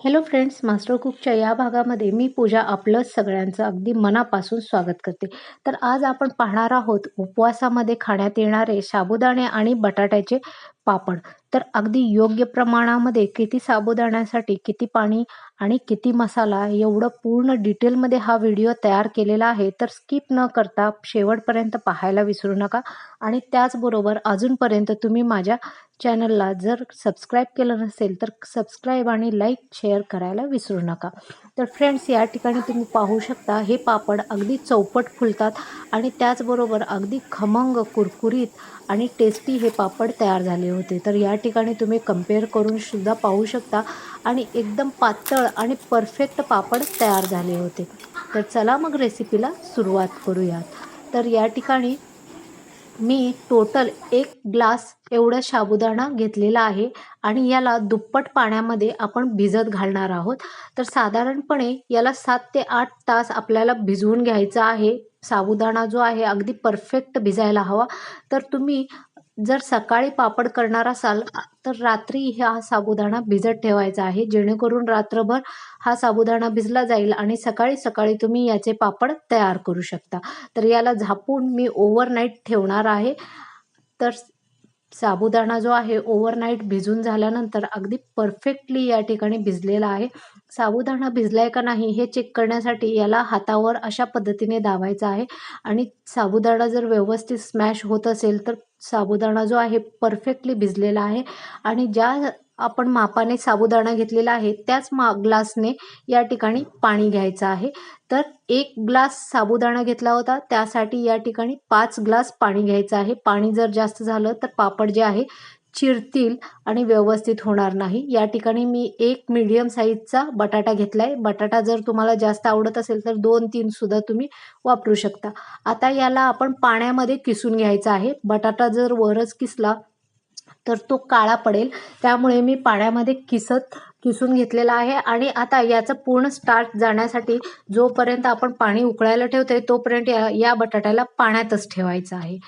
Hello friends master कुकच्या या भागामध्ये मी पूजा आपलं सगळ्यांचं अगदी मनापासून स्वागत करते. तर आज आपण पाहणार आहोत उपवासामध्ये खाण्यात येणारे साबुदाणे आणि बटाट्याचे पापड. तर अगदी योग्य प्रमाणामध्ये किती साबुदाण्यासाठी किती पाणी आणि किती मसाला एवढं पूर्ण डिटेलमध्ये हा व्हिडिओ तयार केलेला आहे तर स्किप न करता शेवटपर्यंत पाहायला विसरू नका. आणि त्याचबरोबर अजूनपर्यंत तुम्ही माझ्या चॅनलला जर सबस्क्राईब केलं नसेल तर सबस्क्राईब आणि लाईक शेअर करायला विसरू नका. तर फ्रेंड्स या ठिकाणी तुम्ही पाहू शकता हे पापड अगदी चौपट फुलतात आणि त्याचबरोबर अगदी खमंग कुरकुरीत आणि टेस्टी हे पापड तयार झाले होते. तर या ठिकाणी तुम्ही कंपेअर करूनसुद्धा पाहू शकता. आणि एकदम पातळ आणि परफेक्ट पापड तयार झाले होते. तर चला मग रेसिपीला सुरुवात करूयात. तर या ठिकाणी मी टोटल एक ग्लास एवढा साबुदाणा घेतलेला आहे. आणि याला दुप्पट पाण्यामध्ये आपण भिजत घालणार आहोत. तर साधारणपणे याला सात ते आठ तास आपल्याला भिजवून घ्यायचा आहे. साबुदाणा जो आहे अगदी परफेक्ट भिजायला हवा. तर तुम्ही जर सकाळी पापड करणार असाल तर रात्री हा साबुदाणा भिजत ठेवायचा आहे. जेणेकरून रात्रभर हा साबुदाणा भिजला जाईल आणि सकाळी सकाळी तुम्ही याचे पापड तयार करू शकता. तर याला झापून मी ओव्हरनाईट ठेवणार आहे. तर साबुदाणा जो आहे ओव्हरनाईट भिजून झाल्यानंतर अगदी परफेक्टली या ठिकाणी भिजलेला आहे. साबुदाणा भिजलाय का नाही हे चेक करण्यासाठी याला हातावर अशा पद्धतीने दाबायचा आहे. आणि साबुदाणा जर व्यवस्थित स्मॅश होत असेल तर साबुदाणा जो आहे परफेक्टली भिजलेला आहे. आणि ज्या आपण मापाने साबुदाणा घेतलेला आहे त्याच मा ग्लासने या ठिकाणी पाणी घ्यायचं आहे. तर एक ग्लास साबुदाणा घेतला होता त्यासाठी या ठिकाणी पाच ग्लास पाणी घ्यायचं आहे. पाणी जर जास्त झालं तर पापड जे आहे चिरतील आणि व्यवस्थित होणार नाही. या ठिकाणी मी एक मीडियम साईजचा बटाटा घेतला आहे बटाटा जर तुम्हाला जास्त आवडत असेल तर दोन तीन सुद्धा तुम्ही वापरू शकता. आता याला आपण पाण्यामध्ये किसून घ्यायचा आहे. बटाटा जर वरच किसला तर तो काळा पडेल. त्यामुळे मी पाण्यामध्ये किसत किसून घेतलेला आहे आणि आता याचं पूर्ण स्टार्ट जाण्यासाठी जोपर्यंत आपण पाणी उकळायला ठेवतोय तोपर्यंत या या बटाट्याला पाण्यातच ठेवायचं आहे.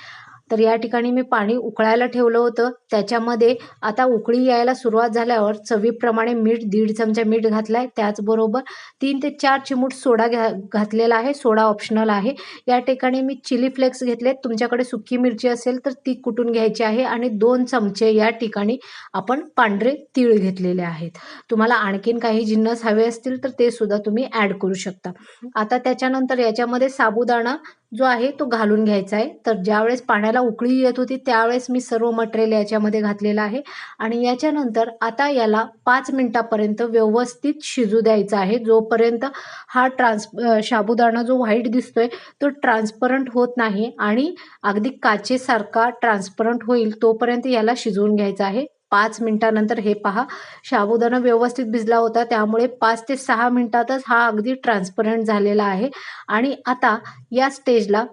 तर या ठिकाणी मी पाणी उकळायला ठेवलं होतं. त्याच्यामध्ये आता उकळी यायला सुरुवात झाल्यावर चवीप्रमाणे मीठ दीड चमचा मीठ घातला आहे त्याचबरोबर तीन ते चार चिमूट सोडा घ्या घातलेला आहे. सोडा ऑप्शनल आहे. या ठिकाणी मी चिली फ्लेक्स घेतले तुमच्याकडे सुकी मिरची असेल तर ती कुटून घ्यायची आहे? आणि दोन चमचे या ठिकाणी आपण पांढरे तीळ घेतलेले आहेत. तुम्हाला आणखीन काही जिन्नस हवे असतील तर ते सुद्धा तुम्ही ॲड करू शकता. आता त्याच्यानंतर याच्यामध्ये साबुदाणा जो आहे तो घालून घ्यायचा आहे. तर ज्यावेळेस पाण्याला उकळी येत होती त्यावेळेस मी सर्व मटेरियल याच्यामध्ये घातलेलं आहे. आणि याच्यानंतर आता याला पाच मिनटापर्यंत व्यवस्थित शिजू द्यायचा आहे. जोपर्यंत हा ट्रान्स साबुदाणा जो व्हाईट दिसतोय तो ट्रान्सपरंट होत नाही आणि अगदी काचेसारखा ट्रान्सपरंट होईल तोपर्यंत याला शिजवून घ्यायचा आहे. पाच मिनिटानंतर हे पहा. शाबुदाणा व्यवस्थित भिजला होता त्यामुळे पाच ते सहा मिनिटातच हा अगदी ट्रान्सपरंट झालेला आहे. आणि आता या स्टेजला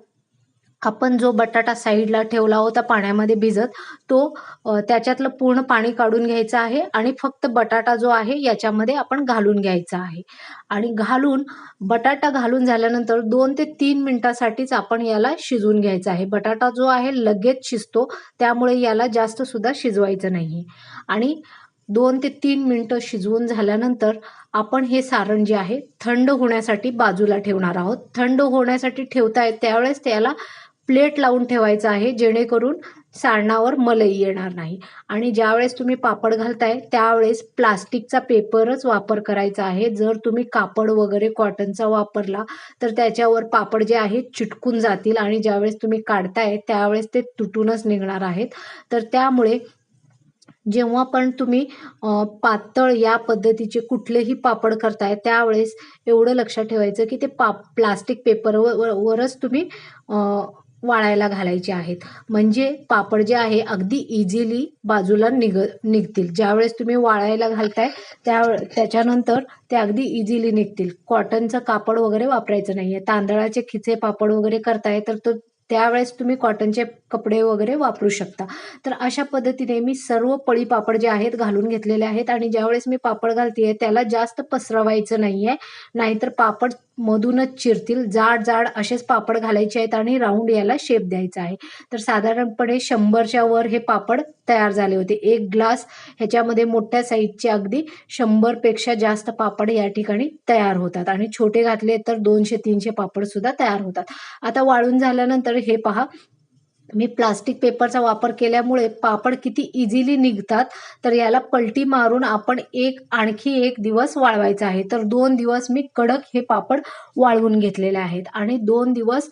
आपण जो बटाटा साईडला ठेवला होता पाण्यामध्ये भिजत तो त्याच्यातलं पूर्ण पाणी काढून घ्यायचं आहे आणि फक्त बटाटा जो आहे याच्यामध्ये आपण घालून घ्यायचा आहे. आणि घालून बटाटा घालून झाल्यानंतर दोन ते तीन मिनिटासाठीच आपण याला शिजवून घ्यायचा आहे. बटाटा जो आहे लगेच शिजतो त्यामुळे याला जास्त सुद्धा शिजवायचं नाही आणि दोन ते तीन मिनटं शिजवून झाल्यानंतर आपण हे सारण जे आहे थंड होण्यासाठी बाजूला ठेवणार आहोत. थंड होण्यासाठी ठेवताय त्यावेळेस त्याला प्लेट लावून ठेवायचं आहे जेणेकरून सारणावर मलई येणार नाही. आणि ज्यावेळेस तुम्ही पापड घालताय त्यावेळेस प्लास्टिकचा पेपरच वापर करायचा आहे. जर तुम्ही कापड वगैरे कॉटनचा वापरला तर त्याच्यावर पापड जे आहेत चिटकून जातील आणि ज्यावेळेस तुम्ही काढताय त्यावेळेस ते तुटूनच निघणार आहेत. तर त्यामुळे जेव्हा पण तुम्ही पातळ या पद्धतीचे कुठलेही पापड करताय त्यावेळेस एवढं लक्षात ठेवायचं की ते पा प्लास्टिक पेपरवरच वरच तुम्ही वाळायला घालायचे आहेत. म्हणजे पापड जे आहे अगदी इझिली बाजूला निघ निघतील. ज्यावेळेस तुम्ही वाळायला घालताय त्या त्याच्यानंतर ते अगदी इझिली निघतील. कॉटनचं कापड वगैरे वापरायचं नाही आहे तांदळाचे खिचे पापड वगैरे करताय तर तो त्यावेळेस तुम्ही कॉटनचे कपडे वगैरे वापरू शकता. तर अशा पद्धतीने मी सर्व पळी पापड जे आहेत घालून घेतलेले आहेत आणि ज्यावेळेस मी पापड घालते त्याला जास्त पसरवायचं नाही आहे नाहीतर पापड मधूनच चिरतील. जाड जाड असेच पापड घालायचे आहेत आणि राऊंड याला शेप द्यायचा आहे. तर साधारणपणे शंभरच्या वर हे पापड तयार झाले होते. एक ग्लास ह्याच्यामध्ये मोठ्या साईजचे अगदी शंभरपेक्षा जास्त पापड या ठिकाणी तयार होतात. आणि छोटे घातले तर दोनशे तीनशे पापड सुद्धा तयार होतात. आता वाळून झाल्यानंतर हे पहा मी प्लास्टिक पेपरचा वापर केल्यामुळे पापड किती इझिली निघतात तर याला पलटी मारून आपण एक आणखी एक दिवस वाळवायचा आहे. तर दोन दिवस मी कडक हे पापड वाळवून घेतलेले आहेत. आणि दोन दिवस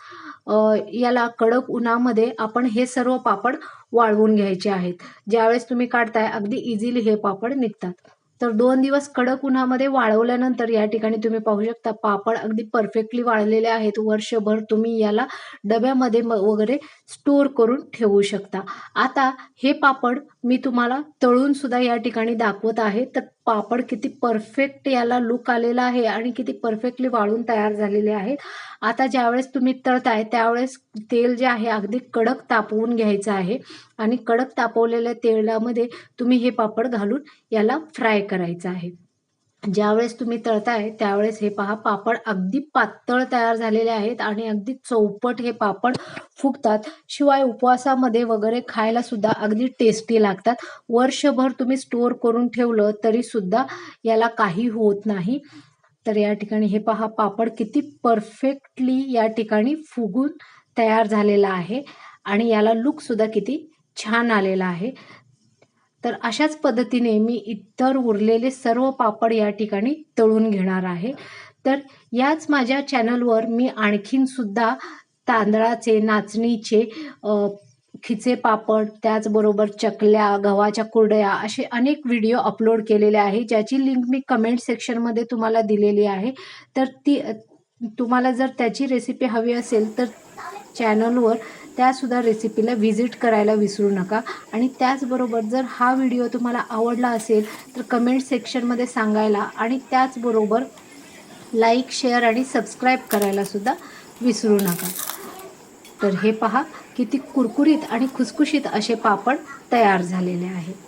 याला कडक उन्हामध्ये आपण हे सर्व पापड वाळवून घ्यायचे आहेत. ज्यावेळेस तुम्ही काढताय अगदी इझिली हे पापड निघतात. तर दोन दिवस कडक उन्हामध्ये वाळवल्यानंतर या ठिकाणी तुम्ही पाहू शकता पापड अगदी परफेक्टली वाळलेले आहेत. वर्षभर तुम्ही याला डब्यामध्ये वगैरे स्टोअर करून ठेवू शकता. आता हे पापड मी तुम्हाला तळून सुद्धा या ठिकाणी दाखवत आहे. तर पापड किती परफेक्ट याला लुक आलेला आहे आणि किती परफेक्टली वाळून तयार झालेले आहेत. आता ज्यावेळेस तुम्ही तळताय त्यावेळेस तेल जे आहे अगदी कडक तापवून घ्यायचं आहे आणि कडक तापवलेल्या तेलामध्ये तुम्ही हे पापड घालून याला फ्राय करायचं आहे. ज्यावेळेस तुम्ही तळताय त्यावेळेस हे पहा पापड अगदी पातळ तयार झालेले आहेत आणि अगदी चौपट हे पापड फुगतात. शिवाय उपवासामध्ये वगैरे खायला सुद्धा अगदी टेस्टी लागतात. वर्षभर तुम्ही स्टोअर करून ठेवलं तरी सुद्धा याला काही होत नाही. तर या ठिकाणी हे पहा पापड किती परफेक्टली या ठिकाणी फुगून तयार झालेला आहे आणि याला लुक सुद्धा किती छान आलेला आहे. तर अशाच पद्धतीने मी इतर उरलेले सर्व पापड या ठिकाणी तळून घेणार आहे. तर याच माझ्या चॅनलवर मी आणखीन सुद्धा तांदळाचे नाचणीचे खिचे पापड त्याचबरोबर चकल्या गव्हाच्या कुरडया असे अनेक व्हिडिओ अपलोड केलेले आहे ज्याची लिंक मी कमेंट सेक्शनमध्ये तुम्हाला दिलेली आहे. तर ती तुम्हाला जर त्याची रेसिपी हवी असेल तर चॅनलवर त्यासुद्धा रेसिपीला व्हिजिट करायला विसरू नका. आणि त्याचबरोबर जर हा व्हिडिओ तुम्हाला आवडला असेल तर कमेंट सेक्शनमध्ये सांगायला आणि त्याचबरोबर लाईक शेअर आणि सबस्क्राईब करायलासुद्धा विसरू नका. तर हे पहा किती कुरकुरीत आणि खुसखुशीत असे पापड तयार झालेले आहेत.